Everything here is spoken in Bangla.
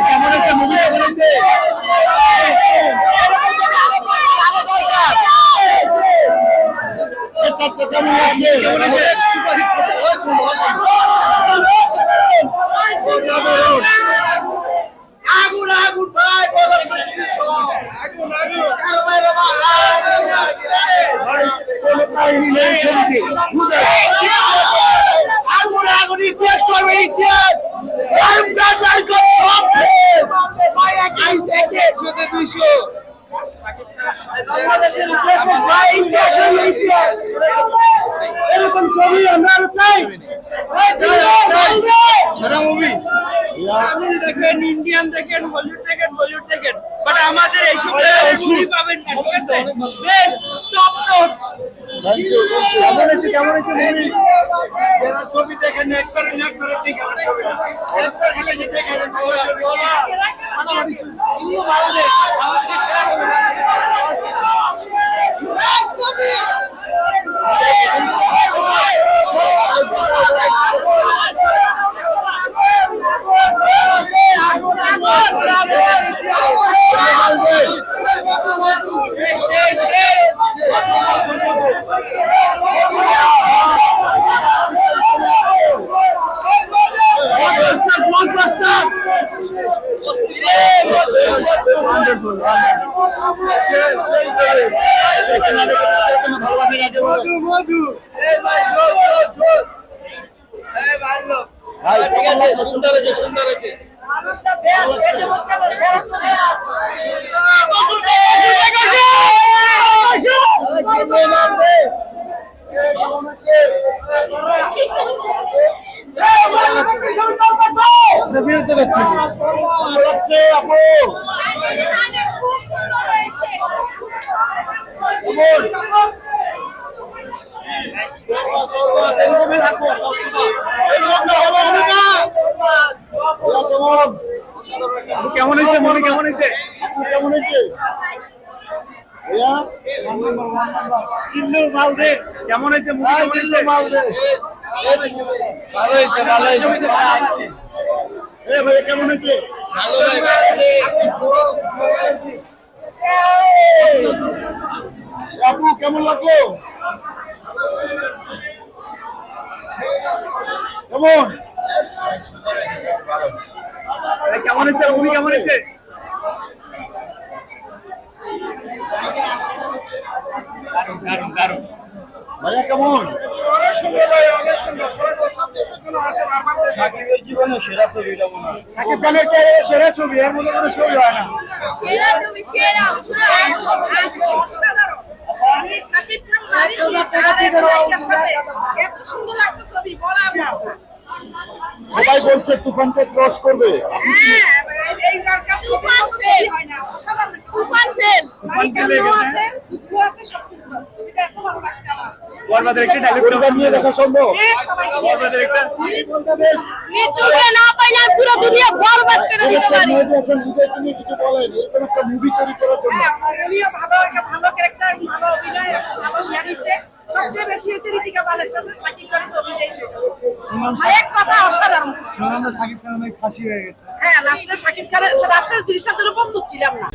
কেমন আছে মুভি কেমন আছে কেমন আছে কেমন আগুন আগুন ভাই উদয় আগুন আগুন ইতিহাস করবে ইতিহাস শাহরুখ খান জারকন সব ভাই একাই সেকে শোতে দুইশো বাংলাদেশের ইতিহাস ইতিহাস এরকম ছবি আমরা আরও চাই সারা মুভি। আপনি দেখেন ইন্ডিয়ান দেখেন বলিউড দেখেন বলিউড দেখেন। বাট আমাদের এই সব মুভি পাবেন না ঠিক আছে? বেস্ট টপ নচ কেমন আছে কেমন আছে মুভি এরা ছবি দেখেন একবারে একবারে দেখে আর ছবি একবার খেলে যে দেখে ভালো ছবি। ব্লকবাস্টার ব্লকবাস্টার ওয়ান্ডারফুল ভালোবাসা কাকে বলে মধু এই ভাই জোর জোর জোর এই ভালো ভাই ঠিক আছে সুন্দর আছে। সুন্দর আছে বিরক্ত করছি ভালো লাগছে আপু। কেমন হয়েছে মনে কেমন হয়েছে কেমন হয়েছে? চিল্লু মালদে। কেমন হয়েছে মালদে ভালো হয়েছে? ভালো হয়েছে এ ভাইয়া কেমন হয়েছে? ভালো আপু কেমন লাগল? কেমন? কেমন হয়েছে? মুভি কেমন হয়েছে? ভাইয়া কেমন মনে হয় সাকিব খানের ক্যারিয়ারে সেরা ছবি এর মধ্যে কোনো ছবি হয় না। সেরা সেরা খান। সবাই বলছে তুফানকে ক্রস করবে। মৃত্যুকে না পাইলে পুরো দুনিয়া বরবাদ করে দিতে পারি কিছু বলেন এরকম একটা মুভি তৈরি করার জন্য ভালো একটা ভালো ক্যারেক্টার ভালো অভিনয় ভালো ইয়া দিছে সবচেয়ে বেশি হয়েছে ঋতিকা পালের সাথে শাকিব খানের ছবিটাই সেটা এক কথা অসাধারণ সাকিব খান অনেক ফাঁসি হয়ে গেছে হ্যাঁ লাস্টে শাকিব খানের লাস্টের জিনিসটার জন্য প্রস্তুত ছিলাম না।